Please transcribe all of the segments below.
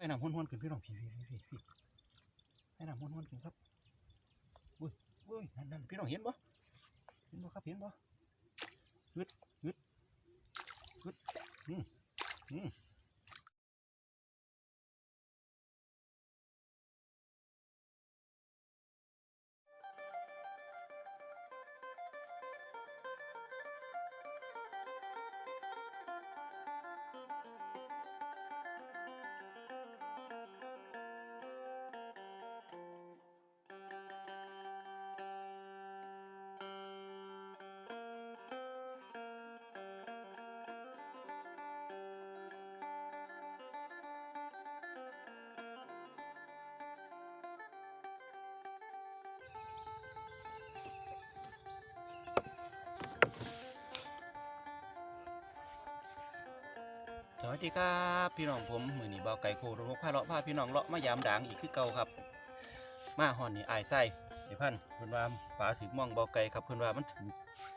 ให้น้ำห้วนๆขึ้นพี่น้องพี่พี่พี่พี่ให้น้ำห้วนๆขึ้นครับอุ้ยอุ้ยนั่นนั่นพี่น้องเห็นบ่เห็นบ่ครับเห็นบ่ฮึดฮึดฮึดอืมอืม สวัสดีครับพี่น้องผมมือนี้เบาไก่โครถพาเลาะพาพี่น้องเลาะมายามด่างอีกคือเก่าครับ มาห่อนนี่อายไส้ไอ้พันเพิ่อนว่าป๋าถือม่วงเบาไก่ครับเพิ่อนว่ามันถือ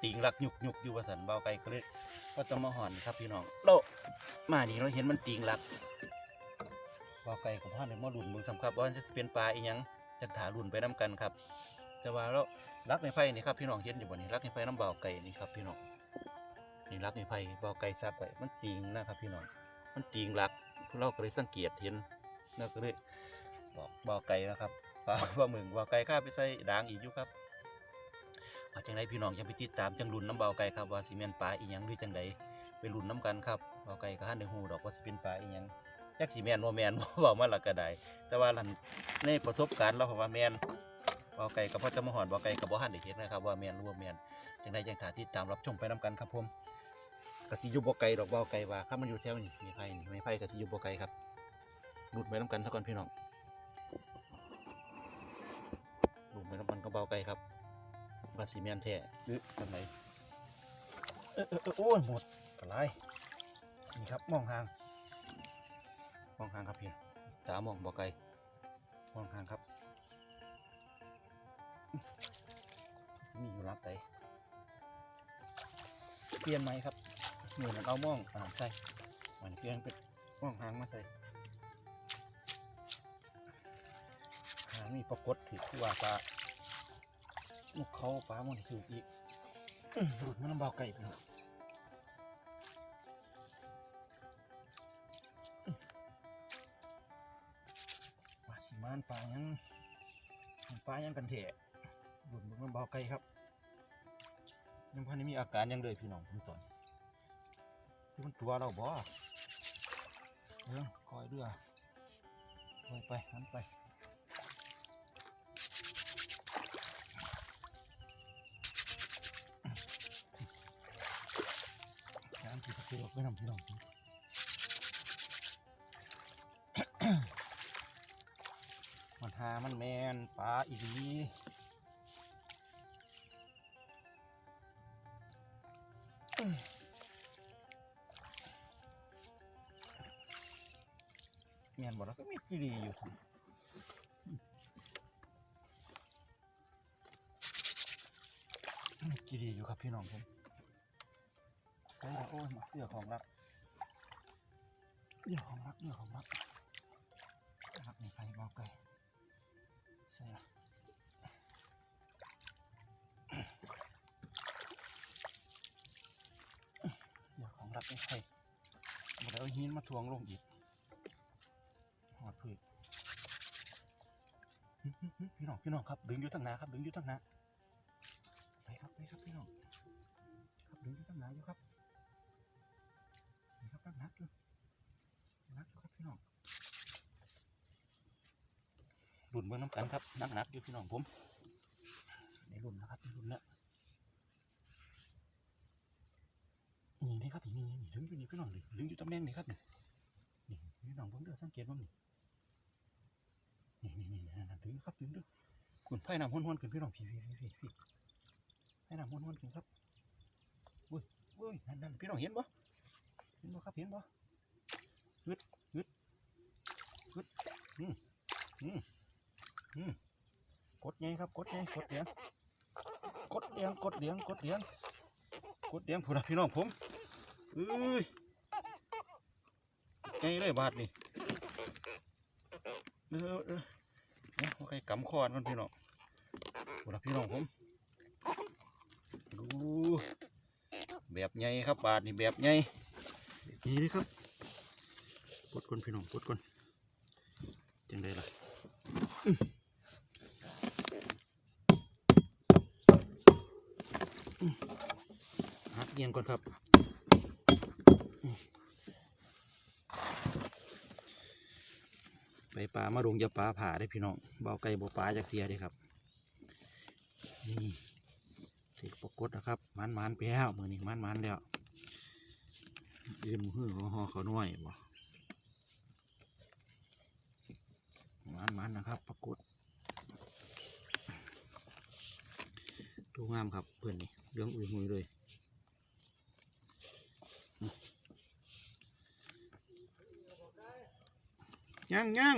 ติงหลักหยุกหยุกอยู่ว่าสันเบาไก่ก็เลยก็จะมาห่อนครับพี่น้องโลมานี่เราเห็นมันติงหลักเบาไก่กับพ่อในมอลุ่นมึงสำคัญว่าจะเป็นปลาอีหยังจะถาลุ่นไปน้กันครับแต่ว่าเรารักในไผ่นี่ครับพี่น้องเห็นอยู่บ่นี่รักในไผ่น้ำเบาไก่นี่ครับพี่น้องนี่รักในไผ่เบาไก่ซับไว้มันติงนะครับพี่น้อง มันติงหลักพวกเราก็เลยสังเกตเห็นเราก็เลยบอกเบาไก่นะครับปลาปลาหมึงเบาไก่ข้าไปใส่ด่างอีกอยู่ครับว่าจังไดพี่น้องยังไปติดตามจังรุนน้ำเบาไก่ครับว่าสิเมนปลาอีหยังหรือจังไดไปรุนน้ำกันครับเบาไก่ก็หันในหูดอกว่าสิเป็นปลาอีหยังจักสีแมนว่าแมนบอกมาหลักก็ได้แต่ว่าหลันในประสบการณ์เราพราะว่าแมนบาไก่กับพ่อจะมาหอนบาไก่กับบ่หันได้เห็นนะครับว่าแมนรือว่าแมนจังไดจังถาติดตามรับชมไปน้ำกันครับผม กสิยุบไก่ดอกบาไก่ว่าข้ามันอยู่แถวนี้มีไผ่นี่ไม่ไผ่กสิยุบไก่ครับหลุดไปน้ำกันสักก่อนพี่น้องหลุดไปน้ำกันก็เบาไก่ครับว่าสีแมนแท้หรือทำไมเออเออเออโอ้ยหมดอะไรนี่ครับมองห่างมองห่างครับพี่ตามองบาไก่มองห่างครับมีอยู่รับไตเปลี่ยนไหมครับ หนูนั้นเอาม่องอ่าใส่เหมันเปลี่ยนเป็นม่องหางมาใส่หางนี่ปรากฏถือที่ว่าปลาลูกเขาปลามันถืออีกหลุดมันลำบากไก่ไปแล้วอื้อว่าสิมานปลายังปลายังกันเถะหลุดมันลำบากไก่ครับยังพันนี้มีอาการยังเลยพี่น้องผมตอน มันตัวเราบ่เดี๋ยวคอยเรือคอยไปหันไปน้ำที่ตะเกียบไปนำพี่น้องมันหามันแมนปลาอีดีแม นบอกแล้วก็มีกีรีอยู่สิมีกีรีอยู่ครับพี่น้องผมใช่แล้วโอ้ยเรื่องของรักเรื่องของรักเรื่องของรักรักในไฟเบาไก่ใช่ละเรื่องของรักในไฟหมดแล้วหินมาทวงลงอีก พี่น้องพี่น้องครับ ดึงอยู่ตั้งหนาครับ ดึงอยู่ตั้งหนาไปครับไปครับพี่น้องครับดึงอยู่ตั้งหนาอยู่ครับนี่ครับตั้งนักอยู่นักอยู่ครับพี่น้องหลุนเบื้องน้ำกันครับนักนักอยู่พี่น้องผมในหลุนนะครับในหลุนแล้วนี่นี่ครับนี่นี่นี่ดึงอยู่นี่พี่น้องนี่ดึงอยู่ตำแหน่งนี่ครับนี่นี่พี่น้องเพิ่งเด้อสังเกตบ้างนี่ นี่นี่นี่นั่นถึงครับดึงด้อคุณไผ่น้ำห้วนๆขึ้นพี่น้องพี่พี่พี่พี่พี่ไผ่น้ำห้วนๆขึ้นครับอุ้ยอุ้ยนั่นนั่นพี่น้องเห็นบ่เห็นบ่ครับเห็นบ่ฮึดฮึดฮึดอืมอืมอืมกดไงครับกดไงกดเดียงกดเดียงกดเดียงกดเดียงกดเดียงผู้นะพี่น้องผมเอ้ยไงเลยบาทนี่เออ นี่ยโอเคกำคอนมันพี่น้องโอ้ละพี่น้องผมดูแบบใหญ่ครับบาทนี่แบบใหญ่แบบใหญ่เลยครับปลดก่อนพี่น้องปลดก่อนจังไดล่ะหักเงียงก่อนครับ ปลามาลงจะปลาผ่าได้พี่น้องเบาไก่บ่ปลาจากเทียเด้ครับนี่ถือปรากฏนะครับมันมันไปแล้วมือนี้มันมันแล้วยืนมือหอหอเขาหน่อยบ่มันมันนะครับปรากฏดูงามครับเพื่อนนี่เรื่องอุ้ยมือเลยยังยัง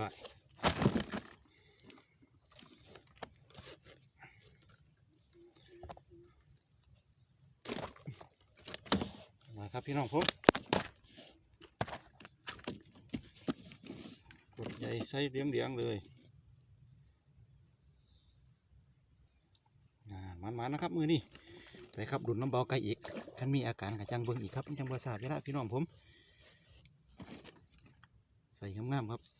ร้มาครับพี่น้องผมกดใหญ่ใส่เลี้ยงเลี้ยงๆเลยมันๆนะครับ มือนี่ไปครับดุนน้ำเบาไก่อีกท่านมีอาการกระจังเบิ้งอีกครับมันจังบริษัทเวลาพี่น้องผม ใส่งามๆครับ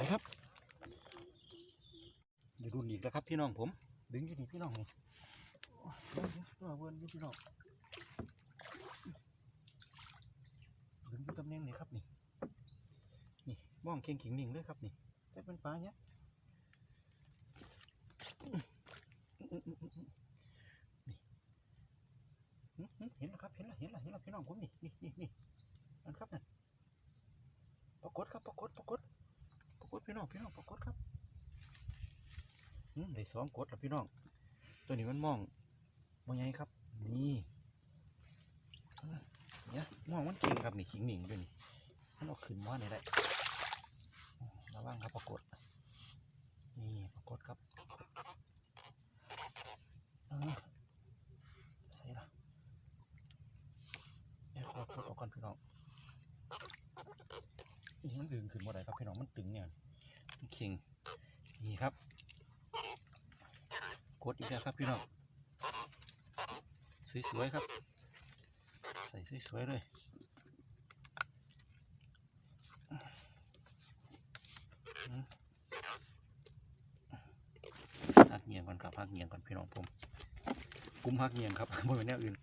ไปครับเดี๋ยวรุ่นอีกแล้วครับพี่น้องผม ดึงอยู่นี่พี่น้องนี่โอ้ยเบิ่งอยู่เบิ่งอยู่พี่น้องดึงอยู่ตำแหน่งนี่ครับนี่นี่มองเข่งขิงหนิ่งเลยครับนี่จะเป็นปลาเนี้ยนี่เห็นแล้วครับเห็นแล้วเห็นแล้วเห็นแล้วพี่น้องผมนี่นี่นี่นี่นั่นครับนั่นปรากฏครับปรากฏปรากฏ น้องพี่น้องปรากฏครับได้สองกดแล้วพี่น้อง ตัวนี้มันมองมองไงครับ นี่เนี่ยมองมันเก่งครับนี่ขิงหนิงด้วยนี่มันเอาขึ้นมาเนี่ได้ระวังครับปรากฏนี่ปรากฏครับเออใส่ละเดี๋ยวขอปลดออกก่อนพี่น้องนี่มันดึงขึ้นมาได้ครับพี่น้องมันตึงเนี่ย เข่งนี่ครับกดอีกแล้วครับพี่น้องสวยๆครับ ใส่สวยๆเลยอืมหักเงียงก่อนครับหักเงียงก่อนพี่น้องผมกุ้มหักเงียงครับบนแนวอื่น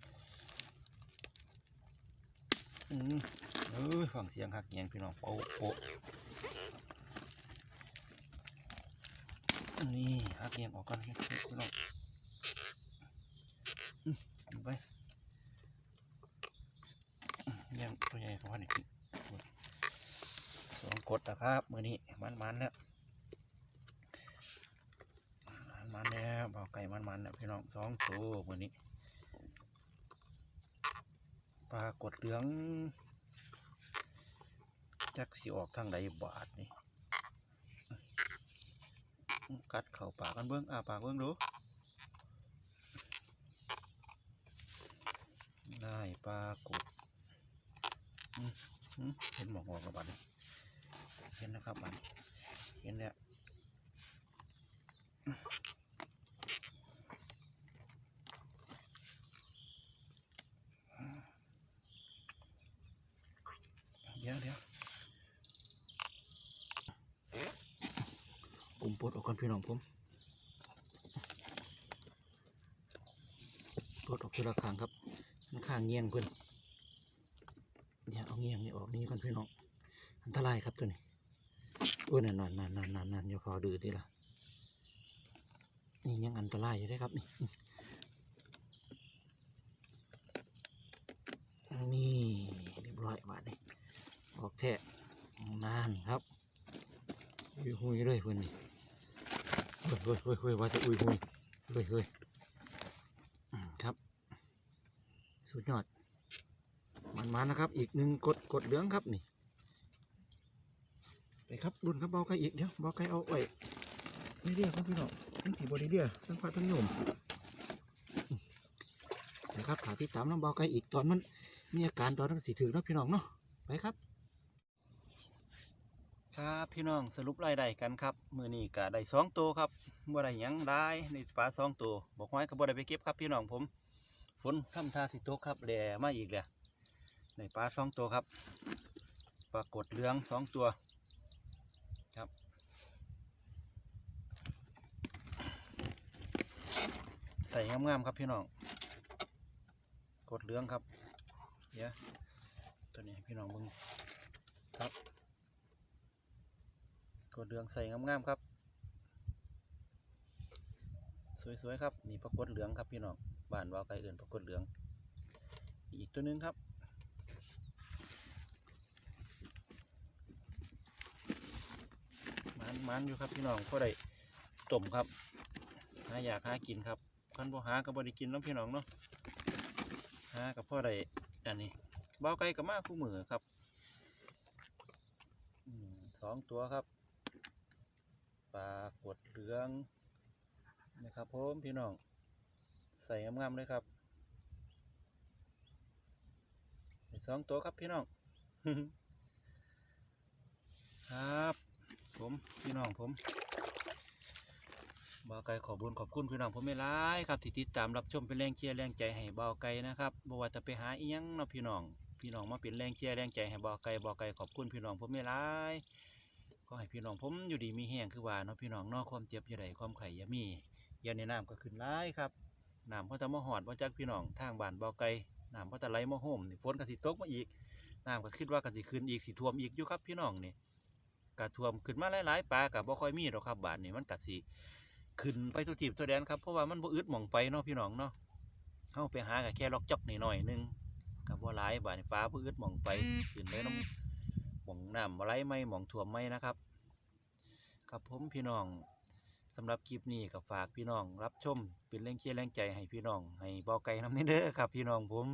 อืมเอ้ยฟังเสียงหักเงียงพี่น้องโป๊ะโป๊ะ นี่หักเงียงออกก่อนพี่น้องอืมเอาไปเงียงตัวใหญ่เขาว่านี่สองกดนะครับมือนี้มันๆแล้วมันๆแล้วเบาไก่มันๆแล้วพี่น้องสองตัวมือนี้ปลากดเหลืองจักสิออกทางใดบาทนี่ กัดเข่าปากกันเบิ้งอ่าปากเบิ้งดูได้ปลากดเห็นหมอกออกแล้วบัดเห็นนะครับบันเห็นเนี่ยเดี๋ยวเดี๋ยว ผมปลดออกก่อน พี่น้องผมปลดออกทีละข้างครับมันข้างเงี้ยงเพิ่นอย่าเอาเงี้ยงนี่ออกนี่ก่อนพี่น้องอันตรายครับตัวนี้โอ้ยนั่นนั่นนั่นนั่นนั่นนั่นอย่าพอดื้อทีละนี่ยังอันตรายอยู่เลยครับนี่นี่เรียบร้อยบาดนี่ออกแทะนานครับอุ้ยหุยเลยเพื่อนนี่ เฮ้ยเฮ้ยเฮ้ยว่าจะอุ้ยหุยเฮ้ยเฮ้ยครับ สุดยอด มันมานะครับ อีกหนึ่งกดกดเหลืองครับนี่ ไปครับรุ่นครับเบาไก่อีกเดี๋ยวเบาไก่เอาไว้ไม่เรียกครับพี่น้องทั้งถีบริเดียทั้งพระทั้งโยมนะครับขาที่ตามน้ำเบาไก่อีกตอนมันมีอาการตอนทั้งสีถือนะพี่น้องเนาะไปครับ ครับพี่น้องสรุปรายได้กันครับมือนี้ก็ได้สองตัวครับบ่ได้หยังได้ในปลาสองตัวบอกไว้ก็บ่ได้ไปเก็บครับพี่น้องผมฝนทำท่าสิตกครับแหล่มาอีกแล้วในปลาสองตัวครับปรากฏเหลืองสองตัวครับใส่งามๆครับพี่น้องกดเหลืองครับเดี๋ยวตัวนี้พี่น้องเบิ่งครับ กดเหลืองใส่งามๆครับ สวยๆครับนี่ปรากฏเหลืองครับพี่น้องบ้านวาวไก่เอื่นปรากฏเหลือง อีกตัวนึงครับมันมันอยู่ครับพี่น้องก็ได้ต้มครับหาอยากหากินครับคันบ่หาก็บ่ได้กินน้องพี่น้องเนาะหากับพ่อได้อันนี้เบาไก่กับมาคู่มือครับสองตัวครับ ปลากดเหลืองนะครับผมพี่น้อง ใส่งามๆเลยครับสองตัวครับพี่น้อง ครับผมพี่น้องผมบ่าวไก่ขอบุญขอบคุณพี่น้องผมไม่ร้ายครับที่ติดตามรับชมเป็นแรงเชียร์แรงใจให้บ่าวไก่นะครับบ่ว่าจะไปหาเอียงเนาะพี่น้องพี่น้องมาเป็นแรงเชียร์แรงใจให้บ่าวไก่บ่าวไก่ขอบคุณพี่น้องผมไม่ร้าย ก็ให้พี่น้องผมอยู่ดีมีแห้งคือว่าเนาะพี่น้องนอกความเจ็บอย่าใดความไข่อย่ามีอย่าในน้ำก็ขึ้นร้ายครับน้ำเพราะจะมาหอดว่าจักพี่น้องทางบ้านบ่าไก่น้ำเพราะจะไหลมาโฮมนี่ฝนก็สิตกมาอีกน้ำก็คิดว่าก็สิขึ้นอีกสิท่วมอีกอยู่ครับพี่น้องนี่กระท่วมขึ้นมาหลายๆปลากับบ่ค่อยมีหรอกครับบาทนี่มันกัดสิขึ้นไปทุกทีบตัวแดนครับเพราะว่ามันบ่อึดหม่องไปเนาะพี่น้องเนาะเฮาไปหากับแค่ล็อกจอกหน่อยๆหนึงกับบ่หลายบาทนี่ปลาบ่อึดหม่องไปขึ้นไปน้ำห ม่องน้ำไหลไม่หม่องท่วมไม่นะครับ ครับผมพี่น้องสำหรับคลิปนี้ก็ฝากพี่น้อง รับชมเป็นแรงเชียร์แรงใจให้พี่น้อง ให้บาไก่น้ำนี้เด้อครับ พี่น้องผม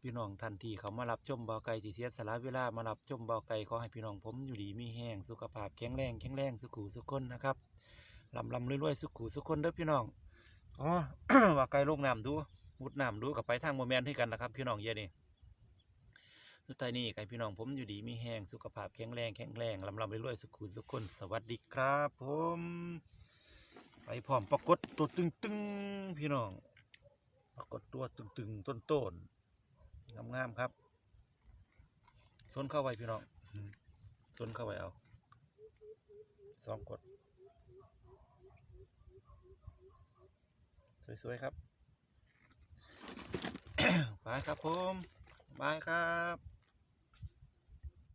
พี่น้องทันทีเขามารับชมบาไก่ที่เสียสละเวลามารับชมบาไก่ขอให้พี่น้องผมอยู่ดีมีแห้งสุขภาพแข็งแรงแข็งแรงสุขุสุขคนนะครับลำลำรวยๆสุขุสุขคนเด้อพี่น้องอ๋อว่าไก่ลงน้ำดูมุดน้ำดูกับไปทางโมเมนต์ให้กันนะครับ พี่น้องเยอะนี่ สุดท้ายนี้ไก่พี่น้องผมอยู่ดีมีแห้งสุขภาพแข็งแรงแข็งแรงลำลำรวยสุขุสุขคนสวัสดีครับผม ไปพร้อมปรากฏตัวตึงๆพี่น้อง ปรากฏตัวตึงๆต้นๆงามๆครับสนเข้าไว้พี่น้องสนเข้าไว้เอาสองกด สวยๆครับบายครับผมบายครับ